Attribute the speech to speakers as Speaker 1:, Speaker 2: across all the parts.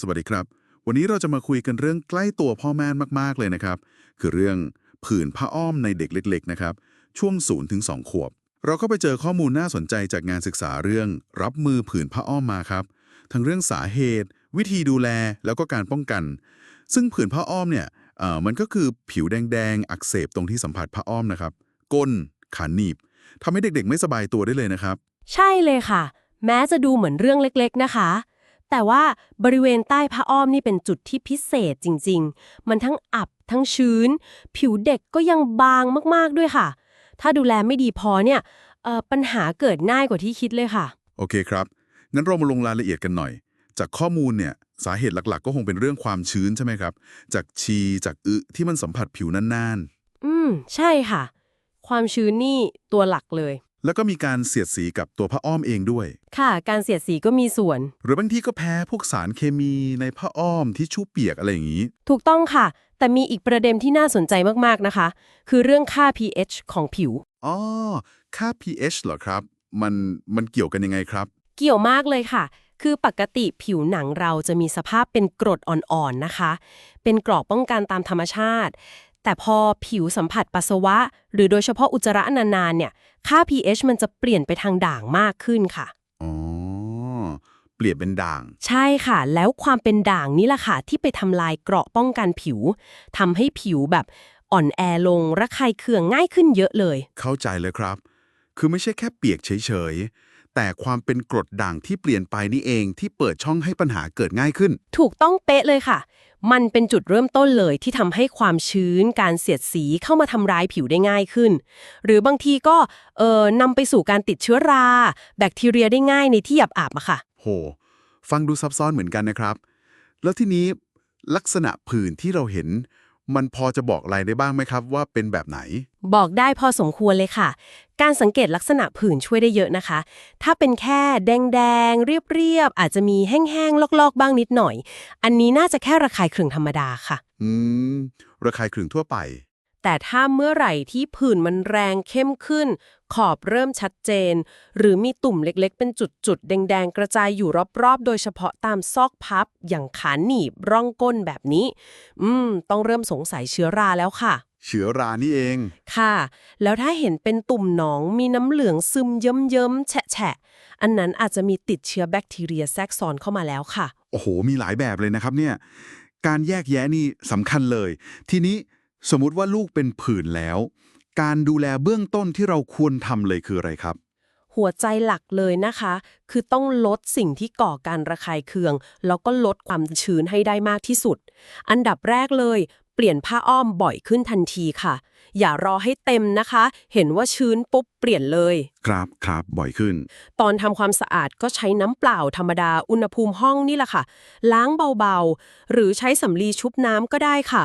Speaker 1: สวัสดีครับ วันนี้เราจะมาคุยกันเรื่องใกล้ตัวพ่อแม่มากๆเลยนะครับ คือเรื่องผื่นผ้าอ้อมในเด็กเล็ก ๆ นะครับ ช่วง0ูนถึงสขวบ เราก็ไปเจอข้อมูลน่าสนใจจากงานศึกษาเรื่องรับมือผื่นผ้าอ้อมมาครับ ทั้งเรื่องสาเหตุ วิธีดูแลแล้วก็การป้องกัน ซึ่งผื่นผ้าอ้อมเนี่ยเอ่อมันก็คือผิวแดงๆ อักเสบตรงที่สัมผัสผ้าอ้อมนะครับก้นขาหนีบทำให้เด็กๆ ไม่สบายตัวได้เลยนะครับ
Speaker 2: ใช่เลยค่ะ แม้จะดูเหมือนเรื่องเล็กๆนะคะ แต่ว่าบริเวณใต้ผ้าอ้อมนี่เป็นจุดที่พิเศษจริง ๆ มันทั้งอับทั้งชื้น ผิวเด็กก็ยังบางมากๆด้วยค่ะ ถ้าดูแลไม่ดีพอเนี่ยเอ่อปัญหาเกิดง่ายกว่าที่คิดเลยค่ะ
Speaker 1: โอเคครับงั้นเรามาลงรายละเอียดกันหน่อย จากข้อมูลเนี่ยสาเหตุหลักๆ ก็คงเป็นเรื่องความชื้นใช่ไหมครับ จากชีจากอึที่มันสัมผัสผิวนาน
Speaker 2: อืม ใช่ค่ะ ความชื้นนี่ตัวหลักเลย
Speaker 1: ๆ แล้วก็มีการเสียดสีกับตัวผ้าอ้อมเองด้วย
Speaker 2: ค่ะ การเสียดสีก็มีส่วน
Speaker 1: หรือบางทีก็แพ้พวกสารเคมีในผ้าอ้อมที่ชู่เปียกอะไรอย่างนี้
Speaker 2: ถูกต้องค่ะ แต่มีอีกประเด็นที่น่าสนใจมากๆนะคะ คือเรื่องค่า pH ของผิว
Speaker 1: อ๋อ ค่า pH เหรอครับ มันมันเกี่ยวกันยังไงครับ
Speaker 2: เกี่ยวมากเลยค่ะ คือปกติผิวหนังเราจะมีสภาพเป็นกรดอ่อนๆนะคะ เป็นกรอบป้องกันตามธรรมชาติ แต่พอผิวสัมผัสปัสสาวะ หรือโดยเฉพาะอุจจาระนานๆเนี่ย ค่า pH มันจะเปลี่ยนไปทางด่างมากขึ้นค่ะ
Speaker 1: อ๋อ เปลี่ยนเป็นด่าง
Speaker 2: ใช่ค่ะ แล้วความเป็นด่างนี่แหละค่ะ ที่ไปทำลายเกราะป้องกันผิวทำให้ผิวแบบอ่อนแอลงระคายเคืองง่ายขึ้นเยอะเลย
Speaker 1: เข้าใจเลยครับ คือไม่ใช่แค่เปียกเฉยๆ แต่ความเป็นกรดด่างที่เปลี่ยนไปนี่เองที่เปิดช่องให้ปัญหาเกิดง่ายขึ้น
Speaker 2: ถูกต้องเป๊ะเลยค่ะ มันเป็นจุดเริ่มต้นเลยที่ทำให้ความชื้น การเสียดสีเข้ามาทำร้ายผิวได้ง่ายขึ้น หรือบางทีก็เอ่อนำไปสู่การติดเชื้อรา แบคทีเรียได้ง่ายในที่หยับอาบอะค่ะ
Speaker 1: โห ฟังดูซับซ้อนเหมือนกันนะครับ แล้วทีนี้ลักษณะผื่นที่เราเห็น มันพอจะบอกอะไรได้บ้างไหมครับว่าเป็นแบบไหน
Speaker 2: บอกได้พอสมควรเลยค่ะ การสังเกตลักษณะผื่นช่วยได้เยอะนะคะ ถ้าเป็นแค่แดงๆ เรียบๆ อาจจะมีแห้งๆ ลอกๆ บ้างนิดหน่อย อันนี้น่าจะแค่ระคายเคืองธรรมดาค่ะ
Speaker 1: อืม ระคายเคืองทั่วไป
Speaker 2: แต่ถ้าเมื่อไหร่ที่ผื่นมันแรงเข้มขึ้น ขอบเริ่มชัดเจน หรือมีตุ่มเล็กๆ เป็นจุดๆ แดงๆ กระจายอยู่รอบๆ โดยเฉพาะตามซอกพับ อย่างขาหนีบร่องก้นแบบนี้ อืม ต้องเริ่มสงสัยเชื้อราแล้วค่ะ
Speaker 1: เชื้อรานี่เอง
Speaker 2: ค่ะ แล้วถ้าเห็นเป็นตุ่มหนองมีน้ำเหลืองซึมเยิ้มๆแฉะๆอันนั้นอาจจะมีติดเชื้อแบคทีเรียแทรกซ้อนเข้ามาแล้วค่ะ
Speaker 1: โอ้โห มีหลายแบบเลยนะครับเนี่ย การแยกแยะนี่สำคัญเลย ทีนี้ สมมุติว่าลูกเป็นผื่นแล้ว การดูแลเบื้องต้นที่เราควรทำเลยคืออะไรครับ
Speaker 2: หัวใจหลักเลยนะคะ คือต้องลดสิ่งที่ก่อการระคายเคือง แล้วก็ลดความชื้นให้ได้มากที่สุด อันดับแรกเลย เปลี่ยนผ้าอ้อมบ่อยขึ้นทันทีค่ะ อย่ารอให้เต็มนะคะ เห็นว่าชื้นปุ๊บเปลี่ยนเลย
Speaker 1: ครับครับบ่อยขึ้น
Speaker 2: ตอนทำความสะอาดก็ใช้น้ำเปล่าธรรมดาอุณหภูมิห้องนี่แหละค่ะ ล้างเบาๆ หรือใช้สำลีชุบน้ำก็ได้ค่ะ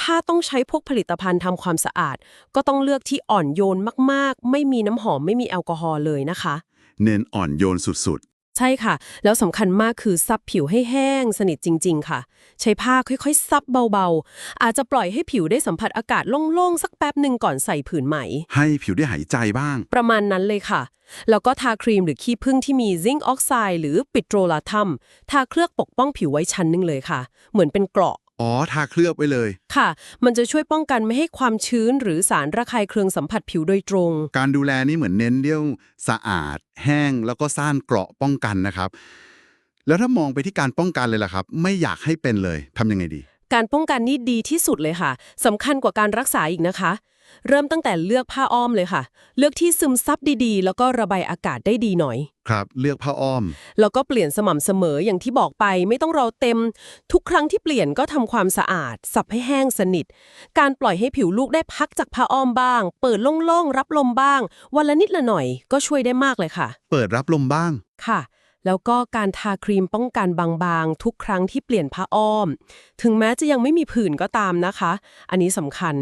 Speaker 2: ถ้าต้องใช้พวกผลิตภัณฑ์ทำความสะอาด ก็ต้องเลือกที่อ่อนโยนมากๆ ไม่มีน้ำหอมไม่มีแอลกอฮอล์เลยนะคะ
Speaker 1: เน้นอ่อนโยนสุด
Speaker 2: ใช่ค่ะ แล้วสำคัญมากคือซับผิวให้แห้งสนิทจริง ๆ ค่ะ ใช้ผ้าค่อยๆ ซับเบาๆ อาจจะปล่อยให้ผิวได้สัมผัสอากาศโล่งๆ สักแป๊บหนึ่งก่อนใส่ผืนใหม่
Speaker 1: ๆให้ผิวได้หายใจบ้าง
Speaker 2: ประมาณนั้นเลยค่ะ แล้วก็ทาครีมหรือขี้ผึ้งที่มีซิงค์ออกไซด์หรือปิโตรลาทัมทาเคลือบปกป้องผิวไว้ชั้นหนึ่งเลยค่ะ เหมือนเป็นเกราะ
Speaker 1: อ๋อ ทาเคลือบไว้เลย
Speaker 2: ค่ะ มันจะช่วยป้องกันไม่ให้ความชื้นหรือสารระคายเคืองสัมผัสผิวโดยตรง
Speaker 1: การดูแลนี่เหมือนเน้นเรื่องสะอาด แห้งแล้วก็สร้างเกราะป้องกันนะครับ แล้วถ้ามองไปที่การป้องกันเลยล่ะครับ ไม่อยากให้เป็นเลยทำยังไงดี
Speaker 2: การป้องกันนี่ดีที่สุดเลยค่ะสำคัญกว่าการรักษาอีกนะคะ เริ่มตั้งแต่เลือกผ้าอ้อมเลยค่ะ เลือกที่ซึมซับดีๆ แล้วก็ระบายอากาศได้ดีหน่อย
Speaker 1: ครับเลือกผ้าอ้อม
Speaker 2: แล้วก็เปลี่ยนสม่ำเสมออย่างที่บอกไปไม่ต้องรอเต็ม ทุกครั้งที่เปลี่ยนก็ทำความสะอาด สับให้แห้งสนิท การปล่อยให้ผิวลูกได้พักจากผ้าอ้อมบ้าง เปิดโล่งๆรับลมบ้าง วันละนิดละหน่อยก็ช่วยได้มากเลยค่ะ
Speaker 1: เปิดรับลมบ้าง
Speaker 2: ค่ะ แล้วก็การทาครีมป้องกันบางๆ ทุกครั้งที่เปลี่ยนผ้าอ้อม ถึงแม้จะยังไม่มีผื่นก็ตามนะคะ อันนี้สำคัญ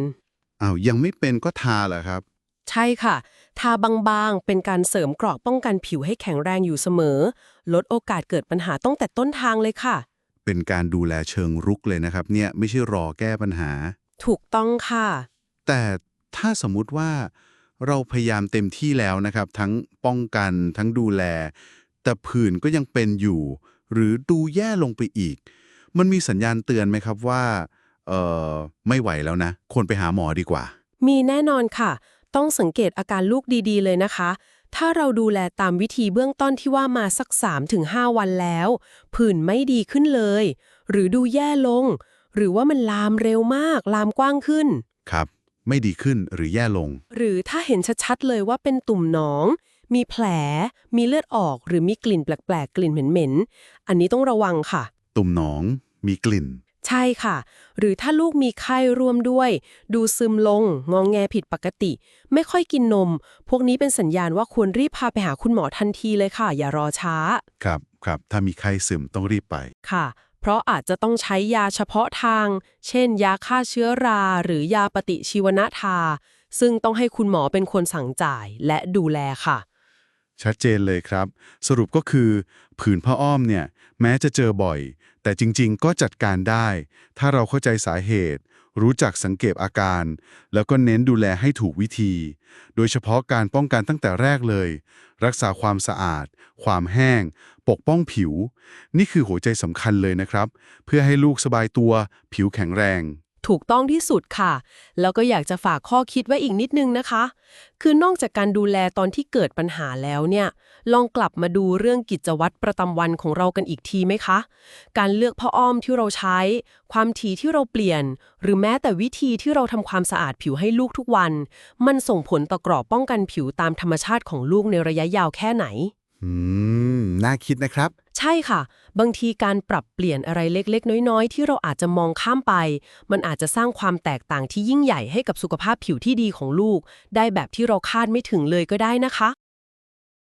Speaker 1: อ้าวยังไม่เป็นก็ทาเหรอครับ
Speaker 2: ใช่ค่ะ ทาบางๆ เป็นการเสริมเกราะป้องกันผิวให้แข็งแรงอยู่เสมอ ลดโอกาสเกิดปัญหาตั้งแต่ต้นทางเลยค่ะ
Speaker 1: เป็นการดูแลเชิงรุกเลยนะครับ เนี่ยไม่ใช่รอแก้ปัญหา
Speaker 2: ถูกต้องค่ะ
Speaker 1: แต่ถ้าสมมุติว่าเราพยายามเต็มที่แล้วนะครับ ทั้งป้องกันทั้งดูแล แต่ผื่นก็ยังเป็นอยู่ หรือดูแย่ลงไปอีก มันมีสัญญาณเตือนไหมครับว่า เอ่อไม่ไหวแล้วนะ ควรไปหาหมอดีกว่า
Speaker 2: มีแน่นอนค่ะ ต้องสังเกตอาการลูกดีๆ เลยนะคะ ถ้าเราดูแลตามวิธีเบื้องต้นที่ว่ามาสัก 3-5 วันแล้ว ผื่นไม่ดีขึ้นเลย หรือดูแย่ลง หรือว่ามันลามเร็วมาก ลามกว้างขึ้น
Speaker 1: ครับ ไม่ดีขึ้นหรือแย่ลง
Speaker 2: หรือถ้าเห็นชัดๆเลยว่าเป็นตุ่มหนอง มีแผล มีเลือดออก หรือมีกลิ่นแปลกๆ กลิ่นเหม็นๆ อันนี้ต้องระวังค่ะ
Speaker 1: ตุ่มหนอง มีกลิ่น
Speaker 2: ใช่ค่ะ หรือถ้าลูกมีไข้ร่วมด้วย ดูซึมลง งองแงผิดปกติ ไม่ค่อยกินนม พวกนี้เป็นสัญญาณว่าควรรีบพาไปหาคุณหมอทันทีเลยค่ะ อย่ารอช้า
Speaker 1: ครับครับ ถ้ามีไข้ซึมต้องรีบไป
Speaker 2: ค่ะ เพราะอาจจะต้องใช้ยาเฉพาะทาง เช่น ยาฆ่าเชื้อรา หรือยาปฏิชีวนะทา ซึ่งต้องให้คุณหมอเป็นคนสั่งจ่ายและดูแลค่ะ
Speaker 1: ชัดเจนเลยครับ สรุปก็คือ ผื่นผ้าอ้อมเนี่ย แม้จะเจอบ่อย แต่จริงๆ ก็จัดการได้ ถ้าเราเข้าใจสาเหตุ รู้จักสังเกตอาการ แล้วก็เน้นดูแลให้ถูกวิธี โดยเฉพาะการป้องกันตั้งแต่แรกเลย รักษาความสะอาด ความแห้ง ปกป้องผิว นี่คือหัวใจสำคัญเลยนะครับ เพื่อให้ลูกสบายตัว ผิวแข็งแรง
Speaker 2: ถูกต้องที่สุดค่ะ แล้วก็อยากจะฝากข้อคิดไว้อีกนิดนึงนะคะ คือนอกจากการดูแลตอนที่เกิดปัญหาแล้วเนี่ย ลองกลับมาดูเรื่องกิจวัตรประจำวันของเรากันอีกทีไหมคะ การเลือกผ้าอ้อมที่เราใช้ ความถี่ที่เราเปลี่ยน หรือแม้แต่วิธีที่เราทำความสะอาดผิวให้ลูกทุกวัน มันส่งผลต่อกรอบป้องกันผิวตามธรรมชาติของลูกในระยะยาวแค่ไหน
Speaker 1: อืม น่าคิดนะครับ
Speaker 2: ใช่ค่ะ บางทีการปรับเปลี่ยนอะไรเล็กๆ น้อยๆ ที่เราอาจจะมองข้ามไป มันอาจจะสร้างความแตกต่างที่ยิ่งใหญ่ให้กับสุขภาพผิวที่ดีของลูก ได้แบบที่เราคาดไม่ถึงเลยก็ได้นะคะ